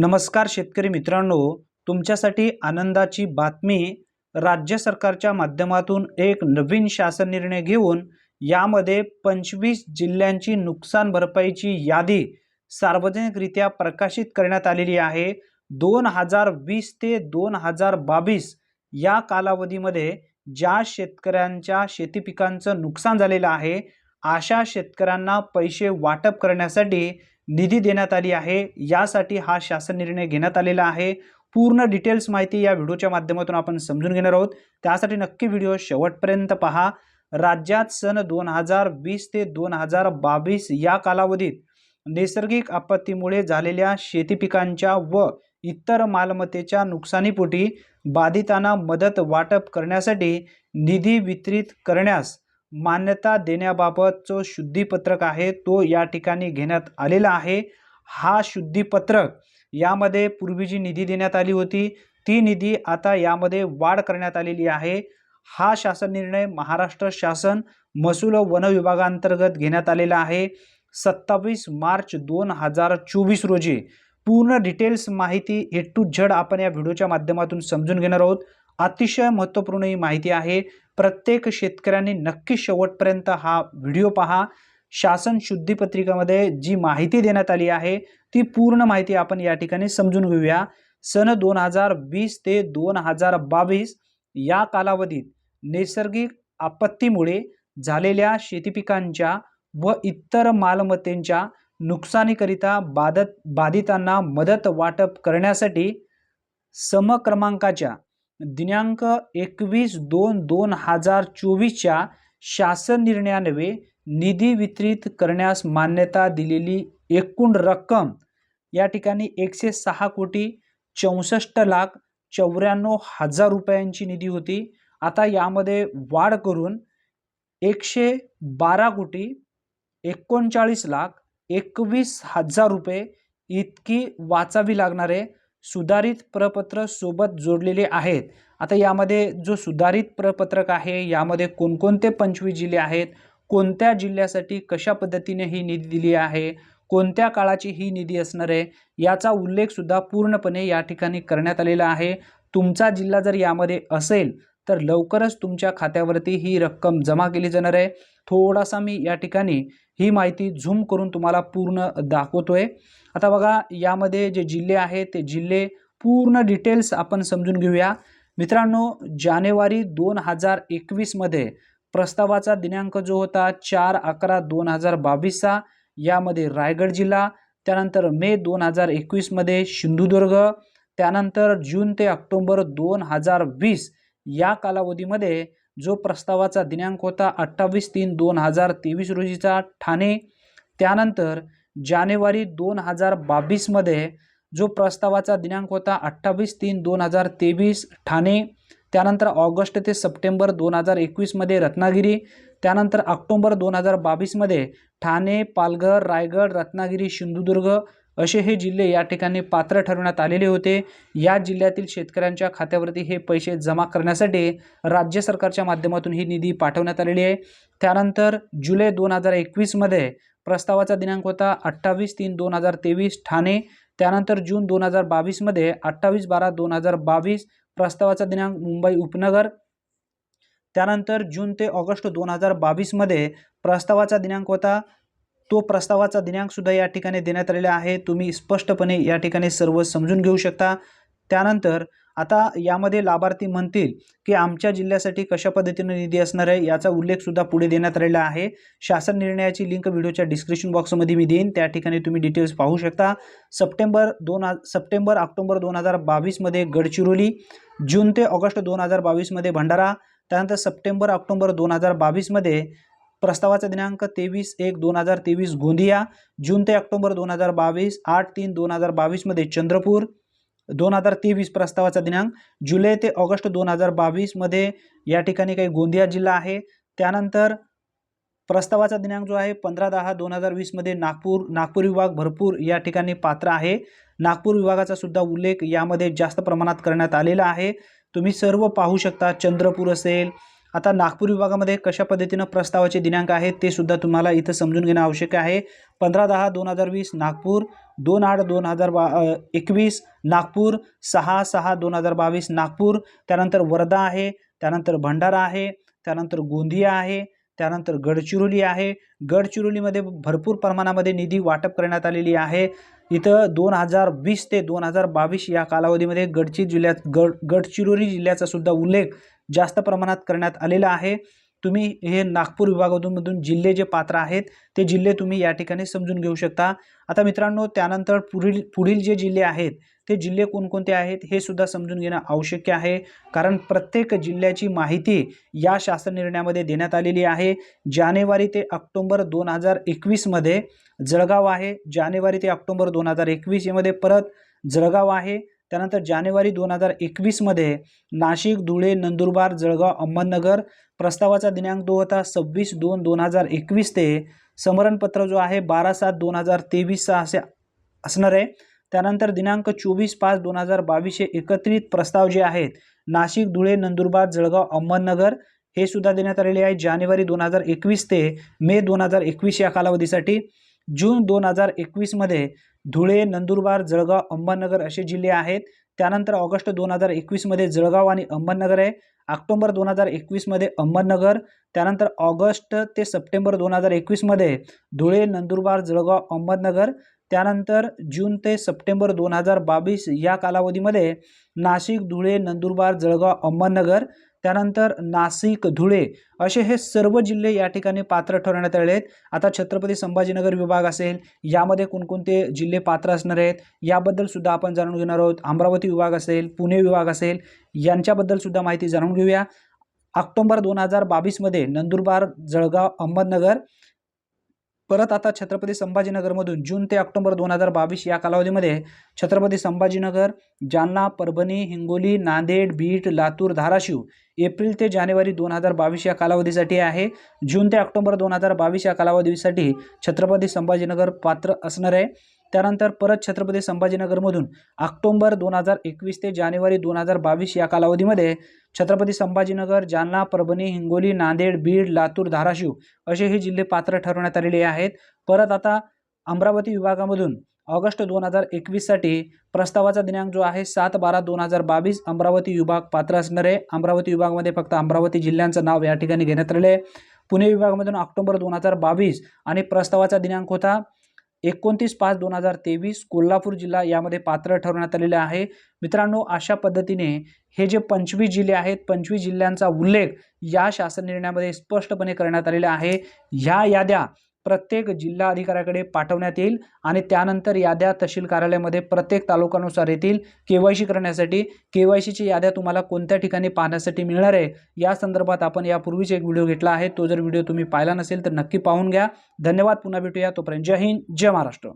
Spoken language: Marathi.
नमस्कार शेतकरी मित्रांनो तुमच्यासाठी आनंदाची बातमी राज्य सरकारच्या माध्यमातून एक नवीन शासन निर्णय घेऊन यामध्ये पंचवीस जिल्ह्यांची नुकसान भरपाईची यादी सार्वजनिकरित्या प्रकाशित करण्यात आलेली आहे. दोन हजार वीस ते दोन हजार बावीस या कालावधीमध्ये ज्या शेतकऱ्यांच्या शेती पिकांचं नुकसान झालेलं आहे अशा शेतकऱ्यांना पैसे वाटप करण्यासाठी निधी देण्यात आली आहे. यासाठी हा शासन निर्णय घेण्यात आलेला आहे. पूर्ण डिटेल्स माहिती या व्हिडिओच्या माध्यमातून आपण समजून घेणार आहोत. त्यासाठी नक्की व्हिडिओ शेवटपर्यंत पहा. राज्यात सन दोन हजार वीस ते दोन हजार बावीस या कालावधीत नैसर्गिक आपत्तीमुळे झालेल्या शेती पिकांच्या व इतर मालमत्तेच्या नुकसानीपोटी बाधितांना मदत वाटप करण्यासाठी निधी वितरित करण्यास मान्यता देण्याबाबतचं शुद्धीपत्रक आहे तो या ठिकाणी घेण्यात आलेला आहे. हा शुद्धीपत्रक यामध्ये पूर्वी जी निधी देण्यात आली होती. ती निधी आता यामध्ये वाढ करण्यात आलेली आहे. हा शासन निर्णय महाराष्ट्र शासन महसूल व वन विभागांतर्गत घेण्यात आलेला आहे. सत्तावीस मार्च दोन हजार चोवीस रोजी पूर्ण डिटेल्स माहिती ए टू झड आपण या व्हिडिओच्या माध्यमातून समजून घेणार आहोत. अतिशय महत्त्वपूर्ण ही माहिती आहे. प्रत्येक शेतकऱ्यांनी नक्की शेवटपर्यंत हा व्हिडिओ पहा. शासन शुद्धीपत्रिकामध्ये जी माहिती देण्यात आली आहे ती पूर्ण माहिती आपण या ठिकाणी समजून घेऊया. सन दोन हजार वीस ते दोन हजार बावीस या कालावधीत नैसर्गिक आपत्तीमुळे झालेल्या शेतीपिकांच्या व इतर मालमत्तेंच्या नुकसानीकरिता बाधत बाधितांना मदत वाटप करण्यासाठी समक्रमांकाच्या दिनांक एकवीस दोन दोन हजार चोवीसच्या शासन निर्णयान्वये निधी वितरित करण्यास मान्यता दिलेली एकूण रक्कम या ठिकाणी एकशे सहा कोटी चौसष्ट लाख चौऱ्याण्णव हजार रुपयांची निधी होती. आता यामध्ये वाढ करून एकशे बारा कोटी एकोणचाळीस लाख एकवीस हजार रुपये इतकी वाचावी लागणारे सुधारित प्रपत्र सोबत जोडलेले आहेत. आता यामध्ये जो सुधारित प्रपत्रक आहे यामध्ये कोणकोणते पंचवीस जिल्हे आहेत? कोणत्या जिल्ह्यासाठी कशा पद्धतीने ही निधी दिली आहे? कोणत्या काळाची ही निधी असणार आहे? याचा उल्लेखसुद्धा पूर्णपणे या ठिकाणी करण्यात आलेला आहे. तुमचा जिल्हा जर यामध्ये असेल तर लवकरच तुमच्या खात्यावरती ही रक्कम जमा केली जाणार आहे. थोडासा मी या ठिकाणी ही माहिती झूम करून तुम्हाला पूर्ण दाखवतोय. आता बघा यामध्ये जे जिल्हे आहेत ते जिल्हे पूर्ण डिटेल्स आपण समजून घेऊया. मित्रांनो जानेवारी दोन हजार एकवीसमध्ये प्रस्तावाचा दिनांक जो होता चार अकरा दोन हजार बावीसचा यामध्ये रायगड जिल्हा त्यानंतर मे दोन हजार एकवीसमध्ये सिंधुदुर्ग त्यानंतर जून ते ऑक्टोंबर दोन हजार वीस या कालावधीमध्ये जो प्रस्तावाचा दिनांक होता अठ्ठावीस तीन दोन हजार तेवीस रोजीचा ठाणे त्यानंतर जानेवारी दोन हजार बावीसमध्ये जो प्रस्तावाचा दिनांक होता अठ्ठावीस तीन दोन हजार तेवीस ठाणे त्यानंतर ऑगस्ट ते सप्टेंबर दोन हजार एकवीसमध्ये रत्नागिरी त्यानंतर ऑक्टोंबर दोन हजार बावीसमध्ये ठाणे पालघर रायगड रत्नागिरी सिंधुदुर्ग असे हे जिल्हे या ठिकाणी पात्र ठरवण्यात आलेले होते. या जिल्ह्यातील शेतकऱ्यांच्या खात्यावरती हे पैसे जमा करण्यासाठी राज्य सरकारच्या माध्यमातून ही निधी पाठवण्यात आलेली आहे. त्यानंतर जुलै दोन हजार एकवीसमध्ये प्रस्तावाचा दिनांक होता अठ्ठावीस तीन दोन हजार तेवीस ठाणे. त्यानंतर जून दोन हजार बावीसमध्ये अठ्ठावीस बारा दोन हजार बावीस प्रस्तावाचा दिनांक मुंबई उपनगर. त्यानंतर जून ते ऑगस्ट दोन हजार बावीसमध्ये प्रस्तावाचा दिनांक होता तो प्रस्तावाचा दिनांकसुद्धा या ठिकाणी देण्यात आलेला आहे. तुम्ही स्पष्टपणे या ठिकाणी सर्व समजून घेऊ शकता. त्यानंतर आता यामध्ये लाभार्थी म्हणतील की आमच्या जिल्ह्यासाठी कशा पद्धतीने निधी असणार आहे याचा उल्लेखसुद्धा पुढे देण्यात आलेला आहे. शासन निर्णयाची लिंक व्हिडिओच्या डिस्क्रिप्शन बॉक्समध्ये मी देईन. त्या ठिकाणी तुम्ही डिटेल्स पाहू शकता. सप्टेंबर दोन सप्टेंबर ऑक्टोबर दोन हजार बावीसमध्ये गडचिरोली जून ते ऑगस्ट दोन हजार बावीसमध्ये भंडारा त्यानंतर सप्टेंबर ऑक्टोबर दोन हजार बावीसमध्ये प्रस्तावाचा दिनांक तेवीस एक दोन हजार तेवीस गोंदिया जून ते ऑक्टोबर दोन हजार बावीस आठ तीन दोन हजार बावीसमध्ये चंद्रपूर. दोन हजार तेवीस प्रस्तावाचा दिनांक जुलै ते ऑगस्ट दोन हजार बावीसमध्ये या ठिकाणी काही गोंदिया जिल्हा आहे. त्यानंतर प्रस्तावाचा दिनांक जो आहे पंधरा दहा दोन हजार वीसमध्ये नागपूर नागपूर विभाग भरपूर या ठिकाणी पात्र आहे. नागपूर विभागाचा सुद्धा उल्लेख यामध्ये जास्त प्रमाणात करण्यात आलेला आहे. तुम्ही सर्व पाहू शकता चंद्रपूर असेल आता नागपूर विभागामध्ये कशा पद्धतीनं प्रस्तावाचे दिनांक आहेत ते सुद्धा तुम्हाला इथं समजून घेणं आवश्यक आहे. पंधरा दहा दोन हजार वीस नागपूर दोन आठ दोन हजार बा एकवीस नागपूर सहा सहा दोन हजार बावीस नागपूर त्यानंतर वर्धा आहे त्यानंतर भंडारा आहे त्यानंतर गोंदिया आहे त्यानंतर गडचिरोली आहे. गडचिरोलीमध्ये भरपूर प्रमाणामध्ये निधी वाटप करण्यात आलेली आहे. इथं दोन हजार वीस ते दोन हजार बावीस या कालावधीमध्ये गडचिर जिल्ह्यात गड गडचिरोली जिल्ह्याचा सुद्धा उल्लेख जास्त प्रमाणात करण्यात आलेलं आहे. तुम्ही हे नागपूर विभागातूनमधून जिल्हे जे पात्र आहेत ते जिल्हे तुम्ही या ठिकाणी समजून घेऊ शकता. आता मित्रांनो त्यानंतर पुढील पुढील जे जिल्हे आहेत ते जिल्हे कोणकोणते आहेत हे सुद्धा समजून घेणं आवश्यक आहे. कारण प्रत्येक जिल्ह्याची माहिती या शासन निर्णयामध्ये देण्यात आलेली आहे. जानेवारी ते ऑक्टोंबर दोन हजार एकवीसमध्ये जळगाव आहे. जानेवारी ते ऑक्टोंबर दोन हजार एकवीस यामध्ये परत जळगाव आहे. त्यानंतर जानेवारी दोन हजार एकवीसमध्ये नाशिक धुळे नंदुरबार जळगाव अहमदनगर प्रस्तावाचा दिनांक दो होता सव्वीस दोन दोन हजार एकवीस ते समरणपत्र जो आहे बारा सात दोन हजार तेवीसचा असे असणार आहे. त्यानंतर दिनांक चोवीस पाच दोन हजार बावीसचे एकत्रित प्रस्ताव जे आहेत नाशिक धुळे नंदुरबार जळगाव अहमदनगर हे सुद्धा देण्यात आलेले आहे जानेवारी दोन हजार एकवीस ते मे दोन हजार एकवीस या कालावधीसाठी. जून दोन हजार एकवीसमध्ये धुळे नंदुरबार जळगाव अहमदनगर असे जिल्हे आहेत. त्यानंतर ऑगस्ट दोन हजार एकवीसमध्ये जळगाव आणि अहमदनगर आहे. ऑक्टोबर दोन हजार एकवीसमध्ये अहमदनगर त्यानंतर ऑगस्ट ते सप्टेंबर दोन हजार एकवीसमध्ये धुळे नंदुरबार जळगाव अहमदनगर त्यानंतर जून ते सप्टेंबर दोन हजार बावीस या कालावधीमध्ये नाशिक धुळे नंदुरबार जळगाव अहमदनगर त्यानंतर नाशिक धुळे असे हे सर्व जिल्हे या ठिकाणी पात्र ठरवण्यात आले आहेत. आता छत्रपती संभाजीनगर विभाग असेल यामध्ये कोणकोणते जिल्हे पात्र असणार आहेत याबद्दल सुद्धा आपण जाणून घेणार आहोत. अमरावती विभाग असेल पुणे विभाग असेल यांच्याबद्दल सुद्धा माहिती जाणून घेऊया. ऑक्टोंबर दोन हजार बावीसमध्ये नंदुरबार जळगाव अहमदनगर परत आता छत्रपती संभाजीनगरमधून जून ते ऑक्टोबर दोन हजार बावीस या कालावधीमध्ये छत्रपती संभाजीनगर जालना परभणी हिंगोली नांदेड बीड लातूर धाराशिव एप्रिल ते जानेवारी दोन हजार बावीस या कालावधीसाठी आहे. जून ते ऑक्टोबर दोन हजार बावीस या कालावधीसाठी छत्रपती संभाजीनगर पात्र असणार आहे. त्यानंतर परत छत्रपती संभाजीनगरमधून ऑक्टोंबर दोन हजार एकवीस ते जानेवारी दोन हजार बावीस या कालावधीमध्ये छत्रपती संभाजीनगर जालना परभणी हिंगोली नांदेड बीड लातूर धाराशिव असे हे जिल्हे पात्र ठरवण्यात आलेले आहेत. परत आता अमरावती विभागामधून ऑगस्ट दोन हजार एकवीससाठी प्रस्तावाचा दिनांक जो आहे सात बारा दोन हजार बावीस अमरावती विभाग पात्र असणार आहे. अमरावती विभागामध्ये फक्त अमरावती जिल्ह्यांचं नाव या ठिकाणी घेण्यात आलेलं आहे. पुणे विभागामधून ऑक्टोबर दोन हजार बावीस आणि प्रस्तावाचा दिनांक होता एकोणतीस पाच दोन हजार तेवीस कोल्हापूर जिल्हा यामध्ये पात्र ठरवण्यात आलेले आहे. मित्रांनो अशा पद्धतीने हे जे पंचवीस जिल्हे आहेत पंचवीस जिल्ह्यांचा उल्लेख या शासन निर्णयामध्ये स्पष्टपणे करण्यात आलेला आहे. ह्या याद्या प्रत्येक जिल्हा अधिकाऱ्याकडे पाठवण्यात येईल आणि त्यानंतर याद्या तहसील कार्यालयामध्ये प्रत्येक तालुक्यानुसार येतील. के वाय सी करण्यासाठी के वाय सीची याद्या तुम्हाला कोणत्या ठिकाणी पाहण्यासाठी मिळणार आहे? या संदर्भात आपण यापूर्वीच एक व्हिडिओ घेतला आहे. तो जर व्हिडिओ तुम्ही पाहिला नसेल तर नक्की पाहून घ्या. धन्यवाद. पुन्हा भेटूया. तोपर्यंत जय हिंद जय महाराष्ट्र.